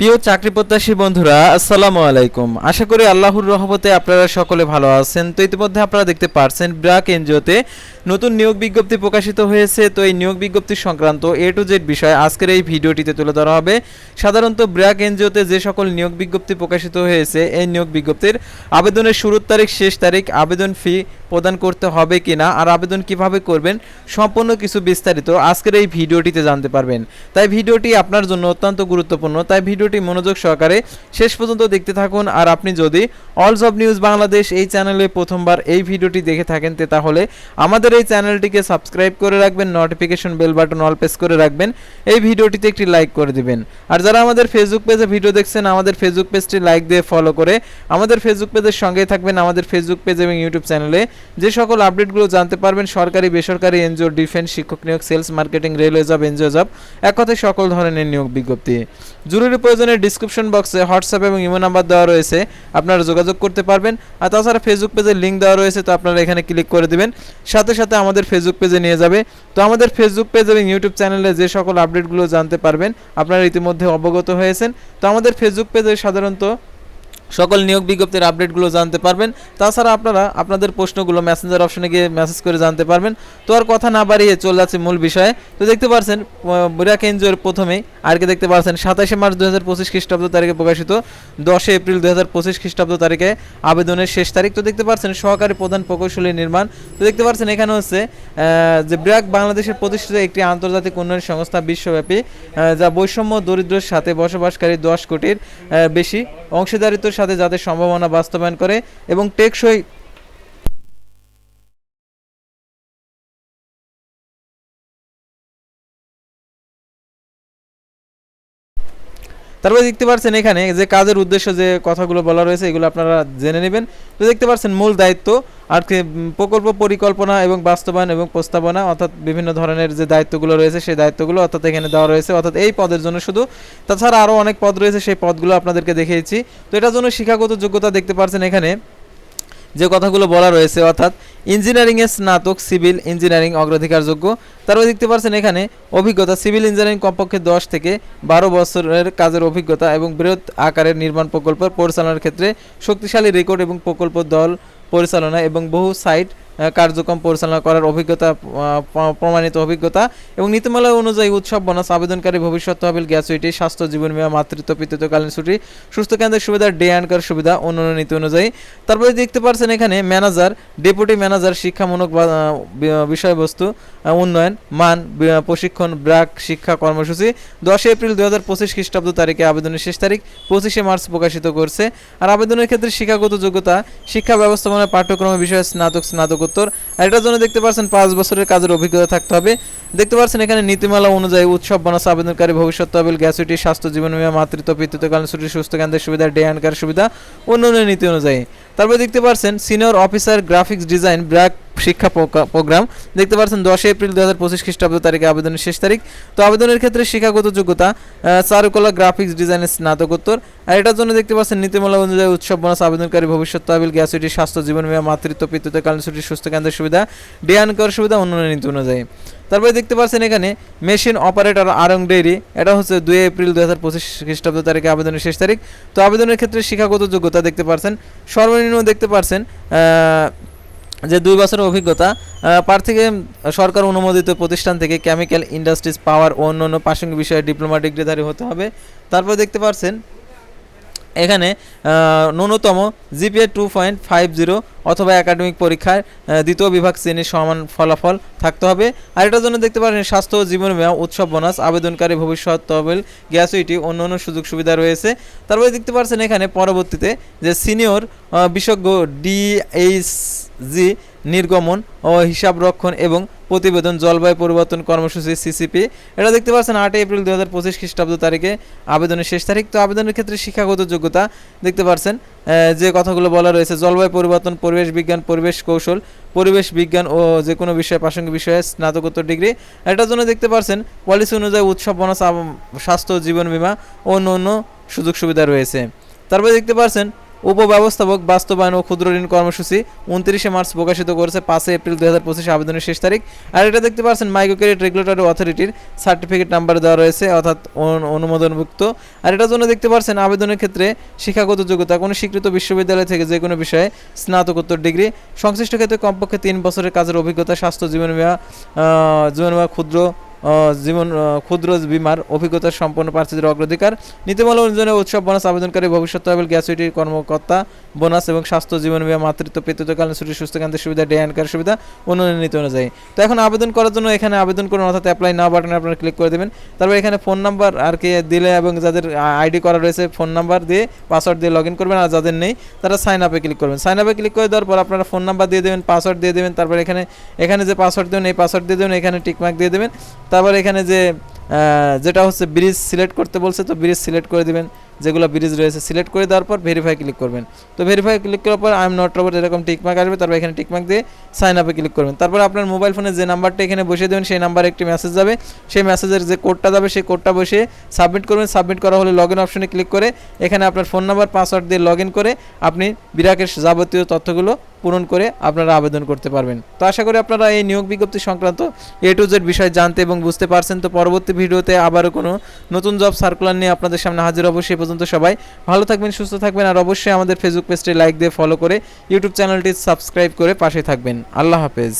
প্রিয় চাকরি প্রত্যাশী বন্ধুরা, আসসালামু আলাইকুম। আশা করি আল্লাহর রহমতে আপনারা সকলে ভালো আছেন। তো ইতিমধ্যে আপনারা দেখতে পারছেন ব্র্যাক এনজিওতে নতুন নিয়োগ বিজ্ঞপ্তি প্রকাশিত হয়েছে। তো এই নিয়োগ বিজ্ঞপ্তি সংক্রান্ত এ টু জেড বিষয় আজকের এই ভিডিওটিতে তুলে ধরা হবে। সাধারণত ব্র্যাক এনজিওতে যে সকল নিয়োগ বিজ্ঞপ্তি প্রকাশিত হয়েছে, এই নিয়োগ বিজ্ঞপ্তির আবেদনের শুরুর তারিখ, শেষ তারিখ, আবেদন ফি প্রদান করতে হবে কিনা আর আবেদন কীভাবে করবেন সম্পূর্ণ কিছু বিস্তারিত আজকের এই ভিডিওটিতে জানতে পারবেন। তাই ভিডিওটি আপনার জন্য অত্যন্ত গুরুত্বপূর্ণ। তাই ভিডিওটি মনোযোগ সহকারে শেষ পর্যন্ত দেখতে থাকুন আর আপনি যদি অলস অব নিউজ বাংলাদেশ এই চ্যানেলে প্রথমবার এই ভিডিওটি দেখে থাকেন তাহলে আমাদের এই চ্যানেলটিকে সাবস্ক্রাইব করে রাখবেন notification bell button all press করে রাখবেন, এই ভিডিওটিতে একটি লাইক করে দিবেন। আর যারা আমাদের ফেসবুক পেজে ভিডিও দেখছেন, আমাদের ফেসবুক পেজটি লাইক দিয়ে ফলো করে আমাদের ফেসবুক পেজের সঙ্গেই থাকবেন, আমাদের ফেসবুক পেজ এবং ইউটিউব চ্যানেলে যে সকল আপডেটগুলো জানতে পারবেন, সরকারি, বেসরকারি, এনজিও, ডিফেন্স, শিক্ষক নিয়োগ, sales, marketing, railway job, NGO job, এক কথায় সকল ধরনের নিয়োগ বিজ্ঞপ্তি। জরুরি প্রয়োজনে ডিসক্রিপশন বক্সে হোয়াটসঅ্যাপ এবং ইমো নাম্বার দেওয়া রয়েছে, আপনারা যোগাযোগ করতে পারবেন। আর তাছাড়া ফেসবুক পেজের লিঙ্ক দেওয়া রয়েছে, তো আপনারা এখানে ক্লিক করে দিবেন। সাথে সাথে আমাদের ফেসবুক পেজে নিয়ে যাবে। তো আমাদের ফেসবুক পেজ এবং ইউটিউব চ্যানেলে যে সকল আপডেটগুলো জানতে পারবেন, আপনারা ইতিমধ্যে অবগত হয়েছেন। তো আমাদের ফেসবুক পেজে সাধারণত সকল নিয়োগ বিজ্ঞপ্তির আপডেটগুলো জানতে পারবেন। তাছাড়া আপনারা আপনাদের প্রশ্নগুলো মেসেঞ্জার অপশনে গিয়ে মেসেজ করে জানতে পারবেন। তো আর কথা না বাড়িয়ে চলে যাচ্ছে মূল বিষয়ে। তো দেখতে পারছেন বুড়াক এনজিওর প্রথমেই আরকে দেখতে পারছেন, সাতাশে মার্চ দু হাজার পঁচিশ খ্রিস্টাব্দ তারিখে প্রকাশিত দশই এপ্রিল দু হাজার পঁচিশ খ্রিস্টাব্দ তারিখে আবেদনের শেষ তারিখ। তো দেখতে পারছেন, সহকারী প্রধান প্রকৌশলী নির্মাণ। তো দেখতে পারছেন, এখানে হচ্ছে যে ব্র্যাক বাংলাদেশের প্রতিষ্ঠিত একটি আন্তর্জাতিক উন্নয়ন সংস্থা বিশ্বব্যাপী যা বৈষম্য দরিদ্রের সাথে বসবাসকারী দশ কোটির বেশি অংশীদারিত্বের সাথে যাদের সম্ভাবনা বাস্তবায়ন করে এবং টেকসই তারপরে দেখতে পাচ্ছেন এখানে যে কাজের উদ্দেশ্য যে কথাগুলো বলা রয়েছে, এগুলো আপনারা জেনে নেবেন। তো দেখতে পাচ্ছেন মূল দায়িত্ব আর প্রকল্প পরিকল্পনা এবং বাস্তবায়ন এবং প্রস্তাবনা, অর্থাৎ বিভিন্ন ধরনের যে দায়িত্বগুলো রয়েছে, সেই দায়িত্বগুলো অর্থাৎ এখানে দেওয়া রয়েছে। অর্থাৎ এই পদের জন্য শুধু, তাছাড়া আরও অনেক পদ রয়েছে, সেই পদগুলো আপনাদেরকে দেখিয়েছি। তো এটার জন্য শিক্ষাগত যোগ্যতা দেখতে পাচ্ছেন এখানে। যে কথাগুলো বলা রয়েছে, অর্থাৎ ইঞ্জিনিয়ারিংয়ে স্নাতক সিভিল ইঞ্জিনিয়ারিং অগ্রাধিকারযোগ্য। তারপরে দেখতে পাচ্ছেন এখানে অভিজ্ঞতা, সিভিল ইঞ্জিনিয়ারিং কমপক্ষে দশ থেকে বারো বছরের কাজের অভিজ্ঞতা এবং বৃহৎ আকারের নির্মাণ প্রকল্প পরিচালনার ক্ষেত্রে শক্তিশালী রেকর্ড এবং প্রকল্প দল পরিচালনা এবং বহু সাইট কার্যক্রম পরিচালনা করার অভিজ্ঞতা প্রমাণিত অভিজ্ঞতা এবং নীতিমালা অনুযায়ী উৎসব, বোনাস, আবেদনকারী ভবিষ্যৎ, তহবিল গ্যাসুইটি স্বাস্থ্য, জীবন বীমা, মাতৃত্ব, পিতৃত্বকালীন ছুটি, সুস্থ কেন্দ্রের সুবিধা, ডে অ্যান্ড কার সুবিধা, অন্যান্য নীতি অনুযায়ী। তারপরে দেখতে পাচ্ছেন এখানে ম্যানেজার, ডেপুটি ম্যানেজার, শিক্ষামূলক বিষয়বস্তু উন্নয়ন, মান প্রশিক্ষণ ব্র্যাক শিক্ষা কর্মসূচি দশই এপ্রিল দু হাজার পঁচিশ খ্রিস্টাব্দ তারিখে আবেদনের শেষ তারিখ, পঁচিশে মার্চ প্রকাশিত করছে। আর আবেদনের ক্ষেত্রে শিক্ষাগত যোগ্যতা, শিক্ষা ব্যবস্থাপনা পাঠ্যক্রমের বিষয়ে স্নাতক স্নাতক স্নাতকোত্তর আর এটার জন্য দেখতে পাচ্ছেন পাঁচ বছরের কাজের অভিজ্ঞতা থাকতে হবে। দেখতে পাচ্ছেন এখানে নীতিমালা অনুযায়ী উৎসব, বোনাস, আবেদনকারী, ভবিষ্যৎ তহবিল গ্যাসুটি স্বাস্থ্য, জীবন বিমা, মাতৃত্ব, পিতৃত্বকালীন ছুটি, সুস্থ কেন্দ্রের সুবিধা ডে অ্যান্ড সুবিধা অন্য নীতি অনুযায়ী। তারপর দেখতে পাচ্ছেন senior officer graphics design BRAC শিক্ষা প্রোগ্রাম। দেখতে পাচ্ছেন দশই এপ্রিল দু হাজার পঁচিশ খ্রিস্টাব্দ তারিখে আবেদনের শেষ তারিখ। তো আবেদনের ক্ষেত্রে শিক্ষাগত যোগ্যতা চারুকলা, গ্রাফিক্স ডিজাইনের স্নাতকোত্তর। আর এটার জন্য দেখতে পাচ্ছেন, নীতিমালা অনুযায়ী উৎসব, বোনাস, আবেদনকারী ভবিষ্যৎ, তহবিল গ্যাসুইটি স্বাস্থ্য, জীবন বীমা, মাতৃত্ব পিতৃত্বকালীন ছুটি, সুস্থ কেন্দ্রের সুবিধা ডিয়ান কর সুবিধা, অন্যান্য নীতি অনুযায়ী। তারপরে দেখতে পাচ্ছেন এখানে, মেশিন অপারেটর আরং ডেইরি। এটা হচ্ছে দুই এপ্রিল দু হাজার পঁচিশ খ্রিস্টাব্দ তারিখে আবেদনের শেষ তারিখ। তো আবেদনের ক্ষেত্রে শিক্ষাগত যোগ্যতা দেখতে পাচ্ছেন, সর্বনিম্ন দেখতে পাচ্ছেন যে দুই বছরের অভিজ্ঞতা প্রার্থীকে সরকার অনুমোদিত প্রতিষ্ঠান থেকে কেমিক্যাল ইন্ডাস্ট্রিজ পাওয়ার ও অন্যান্য প্রাসঙ্গিক বিষয়ে ডিপ্লোমা ডিগ্রিধারী হতে হবে। তারপর দেখতে পাচ্ছেন এখানে ন্যূনতম GPA two point five zero অথবা একাডেমিক পরীক্ষায় আহ, দ্বিতীয় বিভাগ শ্রেণির সমান ফলাফল থাকতে হবে। আর এটার জন্য দেখতে পারেন স্বাস্থ্য ও জীবন বীমা উৎসব বোনাস আবেদনকারী ভবিষ্যৎ তহবিল গ্যাসুইটি অন্য অন্য সুযোগ সুবিধা রয়েছে। তারপরে দেখতে পাচ্ছেন এখানে পরবর্তীতে যে সিনিয়র বিশেষজ্ঞ ডিএইচজি নির্গমন ও হিসাব রক্ষণ এবং প্রতিবেদন জলবায়ু পরিবর্তন কর্মসূচি, সিসিপি। এটা দেখতে পাচ্ছেন আটই এপ্রিল দু হাজার পঁচিশ খ্রিস্টাব্দ তারিখে। আবেদনের শেষ তারিখ তো আবেদনের ক্ষেত্রে শিক্ষাগত যোগ্যতা দেখতে পাচ্ছেন। যে কথাগুলো বলা রয়েছে, জলবায়ু পরিবর্তন, পরিবেশ বিজ্ঞান, পরিবেশ কৌশল, পরিবেশ বিজ্ঞান ও যে কোনো বিষয়ে, প্রাসঙ্গিক বিষয়ে স্নাতকোত্তর ডিগ্রি। এটার জন্য দেখতে পাচ্ছেন, পলিসি অনুযায়ী উৎসব, বোনাস স্বাস্থ্য, জীবন বীমা ও অন্য অন্য সুযোগ সুবিধা রয়েছে। তারপরে দেখতে পাচ্ছেন উপব্যবস্থাপক, বাস্তবায়ন ও ক্ষুদ্র ঋণ কর্মসূচি উনত্রিশে মার্চ প্রকাশিত করেছে পাঁচই এপ্রিল দুই হাজার পঁচিশে আবেদনের শেষ তারিখ। আর এটা দেখতে পাচ্ছেন, মাইক্রো ক্রেডিট রেগুলেটরি অথরিটির সার্টিফিকেট নাম্বার দেওয়া রয়েছে, অর্থাৎ অনুমোদনভুক্ত। আর এটার জন্য দেখতে পাচ্ছেন, আবেদনের ক্ষেত্রে শিক্ষাগত যোগ্যতা, কোনো স্বীকৃত বিশ্ববিদ্যালয় থেকে যে কোনো বিষয়ে স্নাতকোত্তর ডিগ্রি, সংশ্লিষ্ট ক্ষেত্রে কমপক্ষে তিন বছরের কাজের অভিজ্ঞতা, স্বাস্থ্য জীবন বিমা জীবন বিমা ক্ষুদ্র জীবন ক্ষুদ্র বিমার অভিজ্ঞতা সম্পন্ন প্রার্থীদের অগ্রাধিকার, নীতিমালা অনুযায়ী উৎসব বোনাস আবেদনকারী ভবিষ্যৎ তহবিল গ্যাসুইটির কর্মকর্তা বোনাস এবং স্বাস্থ্য, জীবন বিমা, মাতৃত্ব, পিতৃত্বকালীন ছুটি, সুস্থকান্তের সুবিধা ডে অ্যান্ড কেয়ার সুবিধা উন্নয়ন নীতি অনুযায়ী। তো এখন আবেদন করার জন্য এখানে আবেদন করুন, অর্থাৎ অ্যাপ্লাই না বাটনে আপনারা ক্লিক করে দেবেন। তারপর এখানে ফোন নাম্বার আর কি দিলে এবং যাদের আইডি করা রয়েছে ফোন নাম্বার দিয়ে পাসওয়ার্ড দিয়ে লগ ইন করবেন, আর যাদের নেই, তারা সাইন আপে ক্লিক করবেন। সাইন আপে ক্লিক করে দেওয়ার পর আপনারা ফোন নাম্বার দিয়ে দেবেন পাসওয়ার্ড দিয়ে দেবেন, তারপর এখানে এখানে যে পাসওয়ার্ড দেবেন, এই পাসওয়ার্ড দিয়ে দেবেন, এখানে টিকমার্ক দিয়ে দেবেন। তারপর এখানে যে যেটা হচ্ছে ব্রিজ সিলেক্ট করতে বলছে তো ব্রিজ সিলেক্ট করে দিবেন। যেগুলো ব্রিজ রয়েছে সিলেক্ট করে দেওয়ার পর ভেরিফাই ক্লিক করবেন। তো ভেরিফাই ক্লিক করার পর আই এম নট রোবট এরকম টিকমার্ক আসবে, তারপর এখানে টিকমার্ক দিয়ে সাইন আপে ক্লিক করবেন। তারপর আপনার মোবাইল ফোনে যে নাম্বারটা এখানে বসিয়ে দেবেন, সেই নাম্বারে একটি মেসেজ যাবে। সেই মেসেজের যে কোডটা যাবে, সেই কোডটা বসিয়ে সাবমিট করবেন। সাবমিট করা হলে লগ ইন অপশনে ক্লিক করে এখানে আপনার ফোন নাম্বার পাসওয়ার্ড দিয়ে লগ ইন করে আপনি বিরাকের যাবতীয় তথ্যগুলো পূরণ করে আপনারা আবেদন করতে পারবেন। তো আশা করি আপনারা এই নিয়োগ বিজ্ঞপ্তি সংক্রান্ত এ টু জেড বিষয় জানতে এবং বুঝতে পারছেন। তো পরবর্তী ভিডিওতে আবারও কোনো নতুন জব সার্কুলার নিয়ে আপনাদের সামনে হাজির সে পর্যন্ত সবাই ভালো থাকবেন, সুস্থ থাকবেন, আর অবশ্যই আমাদের ফেসবুক পেজটি লাইক দিয়ে ফলো করে ইউটিউব চ্যানেলটি সাবস্ক্রাইব করে পাশে থাকবেন। আল্লাহ হাফেজ।